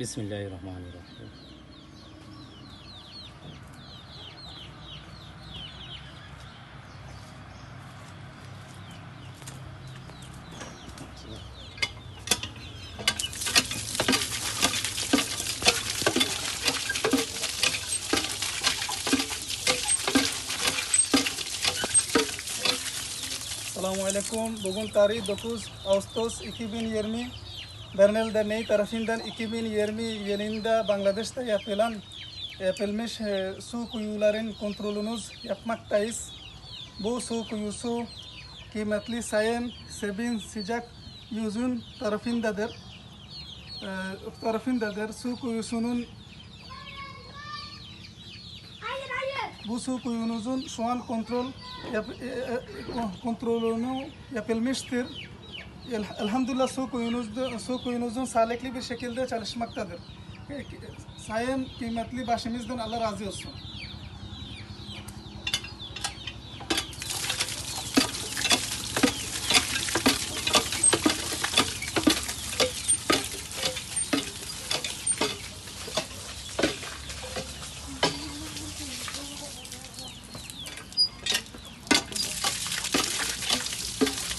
بسم الله الرحمن الرحيم. السلام عليكم بقول تاريخ دكوز أغسطس 2020 Bernal Derneği tarafından 2020 yılında Bangladeş'te yapılan yapılmış e, su kuyuların kontrolünüz yapmaktayız. Bu su kuyusu kıymetli sayın Sebin Sıcak Yüzün tarafındadır. E, tarafındadır. Su kuyusunun Bu su kuyunuzun şu an kontrol yap, e, e, kontrolünü yapılmıştır. El- Elhamdülillah su kuyunuzda, su kuyunuzun sağlıklı bir şekilde çalışmaktadır. Sayın kıymetli başımızdan Allah razı olsun.